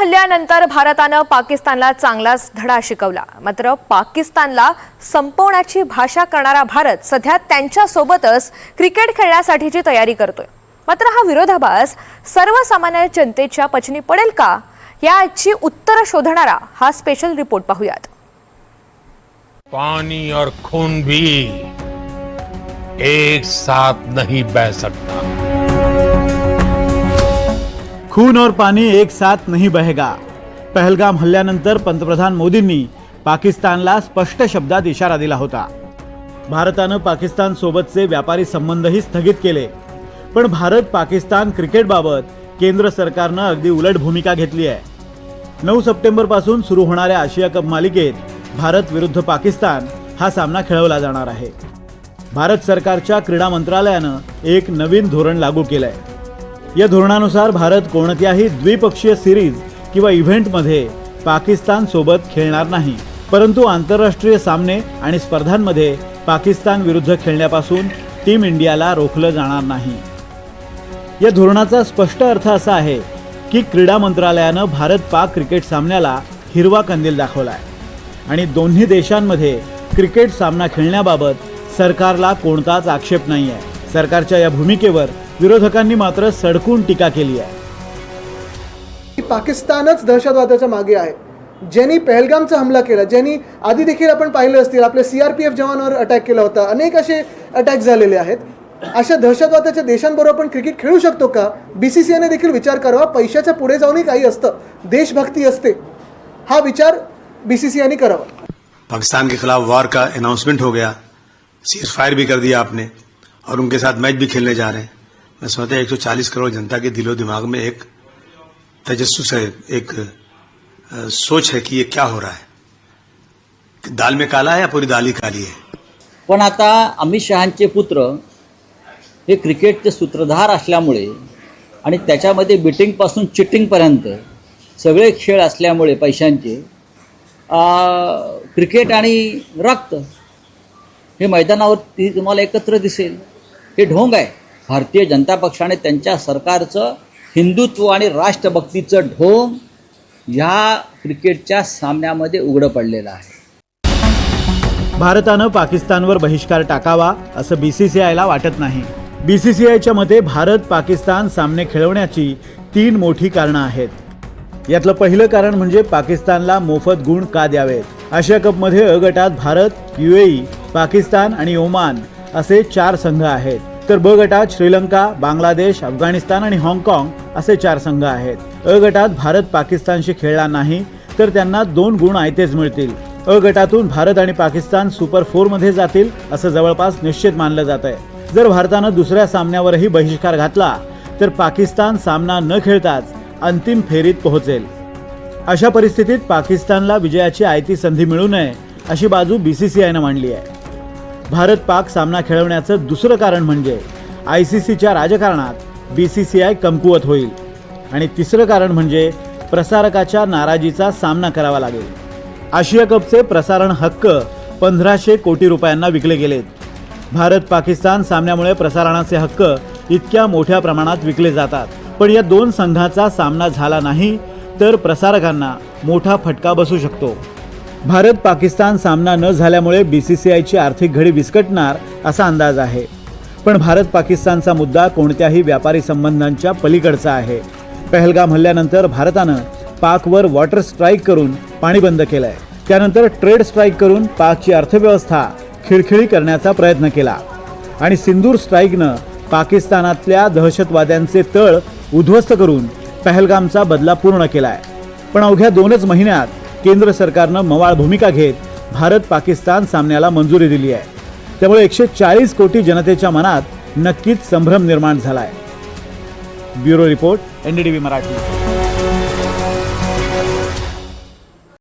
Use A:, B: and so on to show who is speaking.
A: हल्ल्यानंतर भारतानं पाकिस्तानला चांगलाच धडा शिकवला. मात्र पाकिस्तानला संपवण्याची भाषा करणारा भारत सध्या त्यांच्यासोबतच क्रिकेट खेळण्यासाठीची तयारी करतोय. मात्र हा विरोधाभास सर्वसामान्य जनतेच्या पचनी पडेल का? याची उत्तरं शोधणारा हा स्पेशल रिपोर्ट पाहूयात.
B: पाणी और खून भी एक साथ नहीं बह सकता।
C: खून और पाणी एक साथ नहीं बहेगा। पहलगाम हल्ल्यानंतर पंतप्रधान मोदींनी पाकिस्तानला स्पष्ट शब्दात इशारा दिला होता। भारतानं पाकिस्तान सोबतचे व्यापारी संबंधही स्थगित केले। पण भारत पाकिस्तान क्रिकेटबाबत केंद्र सरकारनं अगदी उलट भूमिका घेतली आहे। नऊ सप्टेंबरपासून सुरू होणाऱ्या आशिया कप मालिकेत भारत विरुद्ध पाकिस्तान हा सामना खेळवला जाणार आहे। भारत सरकारच्या क्रीडा मंत्रालयानं एक नवीन धोरण लागू केलं आहे या धोरणानुसार भारत कोणत्याही द्विपक्षीय सिरीज किंवा इव्हेंटमध्ये पाकिस्तान सोबत खेळणार नाही. परंतु आंतरराष्ट्रीय सामने आणि स्पर्धांमध्ये पाकिस्तान विरुद्ध खेळण्यापासून टीम इंडियाला रोखलं जाणार नाही. या धोरणाचा स्पष्ट अर्थ असा आहे की क्रीडा मंत्रालयानं भारत पाक क्रिकेट सामन्याला हिरवा कंदील दाखवलाय. आणि दोन्ही देशांमध्ये क्रिकेट सामना खेळण्याबाबत सरकारला कोणताच आक्षेप नाही आहे सरकारच्या या भूमिकेवर विरोधकांनी मात्र सडकून टीका केली आहे.
D: की पाकिस्तानच दहशतवादाच्या मागे आहे. ज्यांनी पहलगामचा हमला केला ज्यांनी आधी देखील आपण पाहिले असतील आपल्या सी आर पी एफ जवानावर अटॅक केला होता. अनेक असे अटॅक झालेले आहेत. अशा दहशतवादाच्या देशांबरोबर आपण क्रिकेट खेळू शकतो का? बी सी सी आयने देखील विचार करावा. पैशाच्या पुढे जाऊनही काही असतं. देशभक्ती असते. हा विचार बी सी सी आयने करावा.
E: पाकिस्तान के खिलाफ वार का अनाउंसमेंट हो गया. सीज फायर भी कर दिया आपने. और उनके साथ मैच भी खेलने जा रहे हैं. मैं समझता एक 140 करोड़ जनता के दिलो दिमाग में एक तजस्स है एक आ, सोच है कि ये क्या हो रहा है। दाल में काला है या पूरी दाल ही काली है?
F: पण आता अमित शहांचे पुत्र हे क्रिकेटचे सूत्रधार असल्यामुळे आणि त्याच्यामध्ये बिटिंगपासून चिटिंगपर्यंत सगळे खेळ असल्यामुळे पैशांचे आ, क्रिकेट आणि रक्त हे मैदानावर ती तुम्हाला एकत्र दिसेल. हे ढोंग आहे. भारतीय जनता पक्षाने त्यांच्या सरकारचं हिंदुत्व आणि राष्ट्रभक्तीचं ढोंग ह्या क्रिकेटच्या सामन्यामध्ये उघडं पडलेलं आहे.
C: भारतानं पाकिस्तानवर बहिष्कार टाकावा असं बी सी सी आयला वाटत नाही. बी सी सी आयच्या मते भारत पाकिस्तान सामने खेळवण्याची तीन मोठी कारणं आहेत. यातलं पहिलं कारण म्हणजे पाकिस्तानला मोफत गुण का द्यावेत? आशिया कपमध्ये अ गटात भारत युएई पाकिस्तान आणि ओमान असे चार संघ आहेत. तर ब गटात श्रीलंका बांगलादेश अफगाणिस्तान आणि हाँगकाँग असे चार संघ आहेत. अ गटात भारत पाकिस्तानशी खेळला नाही तर त्यांना दोन गुण आयतेच मिळतील. अ गटातून भारत आणि पाकिस्तान सुपर फोरमध्ये जातील असं जवळपास निश्चित मानलं जात आहे. जर भारतानं दुसऱ्या सामन्यावरही बहिष्कार घातला तर पाकिस्तान सामना न खेळताच अंतिम फेरीत पोहोचेल. अशा परिस्थितीत पाकिस्तानला विजयाची आयती संधी मिळू नये अशी बाजू बीसीसीआयनं मांडली आहे. भारत पाक सामना खेळवण्याचं दुसरं कारण म्हणजे आय सी सीच्या राजकारणात बी सी सी आय कमकुवत होईल. आणि तिसरं कारण म्हणजे प्रसारकाच्या नाराजीचा सामना करावा लागेल. आशिया कपचे प्रसारण हक्क पंधराशे कोटी रुपयांना विकले गेलेत. भारत पाकिस्तान सामन्यामुळे प्रसारणाचे हक्क इतक्या मोठ्या प्रमाणात विकले जातात. पण या दोन संघाचा सामना झाला नाही तर प्रसारकांना मोठा फटका बसू शकतो. भारत पाकिस्तान सामना न झाल्यामुळे बी सी सी आयची आर्थिक घडी विस्कटणार असा अंदाज आहे. पण भारत पाकिस्तानचा मुद्दा कोणत्याही व्यापारी संबंधांच्या पलीकडचा आहे. पहलगाम हल्ल्यानंतर भारतानं पाकवर वॉटर स्ट्राईक करून पाणी बंद केलंय. त्यानंतर ट्रेड स्ट्राईक करून पाकची अर्थव्यवस्था खिळखिळी करण्याचा प्रयत्न केला. आणि सिंदूर स्ट्राईकनं पाकिस्तानातल्या दहशतवाद्यांचे तळ उद्ध्वस्त करून पहलगामचा बदला पूर्ण केलाय. पण अवघ्या दोनच महिन्यात केंद्र सरकारनं मवाळ भूमिका घेत भारत पाकिस्तान सामन्याला मंजुरी दिली आहे. त्यामुळे एकशे चाळीस कोटी जनतेच्या मनात नक्कीच संभ्रम निर्माण झालाय. Bureau report NDTV Marathi.